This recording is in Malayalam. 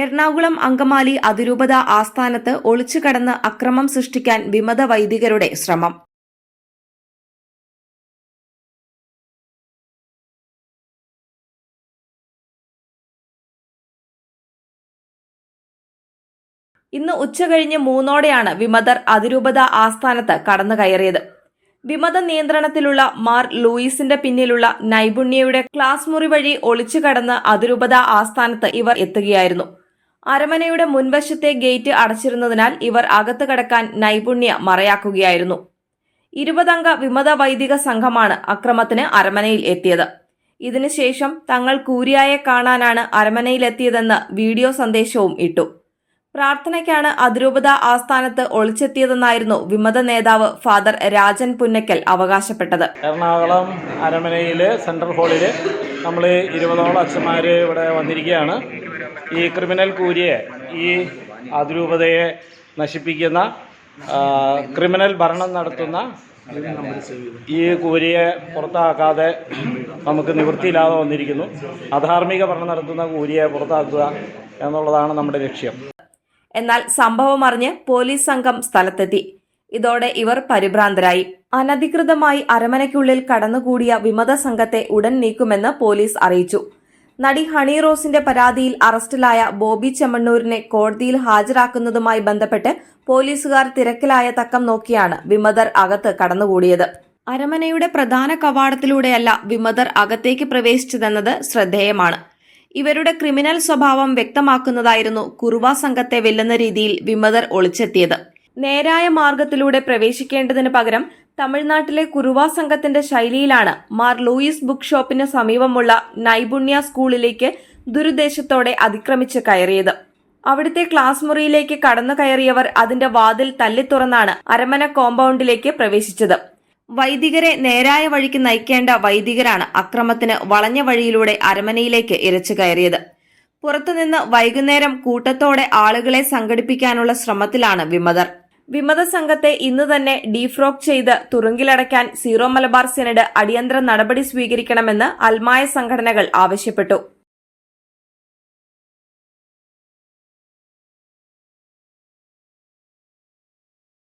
എറണാകുളം അങ്കമാലി അതിരൂപത ആസ്ഥാനത്ത് ഒളിച്ചുകടന്ന് അക്രമം സൃഷ്ടിക്കാൻ വിമത വൈദികരുടെ ശ്രമം. ഇന്ന് ഉച്ചകഴിഞ്ഞ് മൂന്നോടെയാണ് വിമതർ അതിരൂപത ആസ്ഥാനത്ത് കടന്നു കയറിയത് വിമത നിയന്ത്രണത്തിലുള്ള മാർ ലൂയിസിന്റെ പിന്നിലുള്ള നൈപുണ്യയുടെ ക്ലാസ് മുറി വഴി ഒളിച്ചു കടന്ന് അതിരൂപത ആസ്ഥാനത്ത് ഇവർ എത്തുകയായിരുന്നു. അരമനയുടെ മുൻവശത്തെ ഗേറ്റ് അടച്ചിരുന്നതിനാൽ ഇവർ അകത്ത് കടക്കാൻ നൈപുണ്യ മറയാക്കുകയായിരുന്നു. ഇരുപതംഗ വിമത വൈദിക സംഘമാണ് അക്രമത്തിന് അരമനയിൽ എത്തിയത്. ഇതിനുശേഷം തങ്ങൾ കൂരിയായെ കാണാനാണ് അരമനയിലെത്തിയതെന്ന് വീഡിയോ സന്ദേശവും ഇട്ടു. പ്രാർത്ഥനയ്ക്കാണ് അതിരൂപത ആസ്ഥാനത്ത് ഒളിച്ചെത്തിയതെന്നായിരുന്നു വിമത നേതാവ് ഫാദർ രാജൻ പുന്നക്കൽ അവകാശപ്പെട്ടത്. എറണാകുളം അരമനയിലെ സെൻട്രൽ ഹാളിൽ നമ്മൾ ഇരുപതോളം അച്ഛന്മാർ ഇവിടെ വന്നിരിക്കുകയാണ്. ഈ ക്രിമിനൽ കൂരിയെ ഈ അതിരൂപതയെ നശിപ്പിക്കുന്ന ക്രിമിനൽ ഭരണം നടത്തുന്ന ഈ കൂരിയെ പുറത്താക്കാതെ നമുക്ക് നിവൃത്തിയില്ലാതെ വന്നിരിക്കുന്നു. അധാർമിക ഭരണം നടത്തുന്ന കൂരിയെ പുറത്താക്കുക എന്നുള്ളതാണ് നമ്മുടെ ലക്ഷ്യം. എന്നാൽ സംഭവം അറിഞ്ഞ് പോലീസ് സംഘം സ്ഥലത്തെത്തി. ഇതോടെ ഇവർ പരിഭ്രാന്തരായി. അനധികൃതമായി അരമനയ്ക്കുള്ളിൽ കടന്നുകൂടിയ വിമത സംഘത്തെ ഉടൻ നീക്കുമെന്ന് പോലീസ് അറിയിച്ചു. നടി ഹണി റോസിന്റെ പരാതിയിൽ അറസ്റ്റിലായ ബോബി ചെമ്മണ്ണൂരിനെ കോടതിയിൽ ഹാജരാക്കുന്നതുമായി ബന്ധപ്പെട്ട് പോലീസുകാർ തിരക്കിലായ തക്കം നോക്കിയാണ് വിമതർ അകത്ത് കടന്നുകൂടിയത്. അരമനയുടെ പ്രധാന കവാടത്തിലൂടെയല്ല വിമതർ അകത്തേക്ക് പ്രവേശിച്ചതെന്നത് ശ്രദ്ധേയമാണ്. ഇവരുടെ ക്രിമിനൽ സ്വഭാവം വ്യക്തമാക്കുന്നതായിരുന്നു കുറുവ സംഘത്തെ വെല്ലുന്ന രീതിയിൽ വിമതർ ഒളിച്ചെത്തിയത്. നേരായ മാർഗത്തിലൂടെ പ്രവേശിക്കേണ്ടതിന് പകരം തമിഴ്നാട്ടിലെ കുറുവ സംഘത്തിന്റെ ശൈലിയിലാണ് മാർ ലൂയിസ് ബുക്ക് ഷോപ്പിന് സമീപമുള്ള നൈപുണ്യ സ്കൂളിലേക്ക് ദുരുദ്ദേശത്തോടെ അതിക്രമിച്ച് കയറിയത്. അവിടുത്തെ ക്ലാസ് മുറിയിലേക്ക് കടന്നു കയറിയവർ അതിന്റെ വാതിൽ തല്ലി തുറന്നാണ് അരമന കോമ്പൗണ്ടിലേക്ക് പ്രവേശിച്ചത്. വൈദികരെ നേരായ വഴിക്ക് നയിക്കേണ്ട വൈദികരാണ് അക്രമത്തിന് വളഞ്ഞ വഴിയിലൂടെ അരമനയിലേക്ക് ഇരച്ചു കയറിയത്. പുറത്തുനിന്ന് വൈകുന്നേരം കൂട്ടത്തോടെ ആളുകളെ സംഘടിപ്പിക്കാനുള്ള ശ്രമത്തിലാണ് വിമതർ. വിമത സംഘത്തെ ഇന്ന് തന്നെ ഡീഫ്രോക്ക് ചെയ്ത് തുറുങ്കിലടയ്ക്കാൻ സീറോ മലബാർ സെനഡ് അടിയന്തര നടപടി സ്വീകരിക്കണമെന്ന് അൽമായ സംഘടനകൾ ആവശ്യപ്പെട്ടു.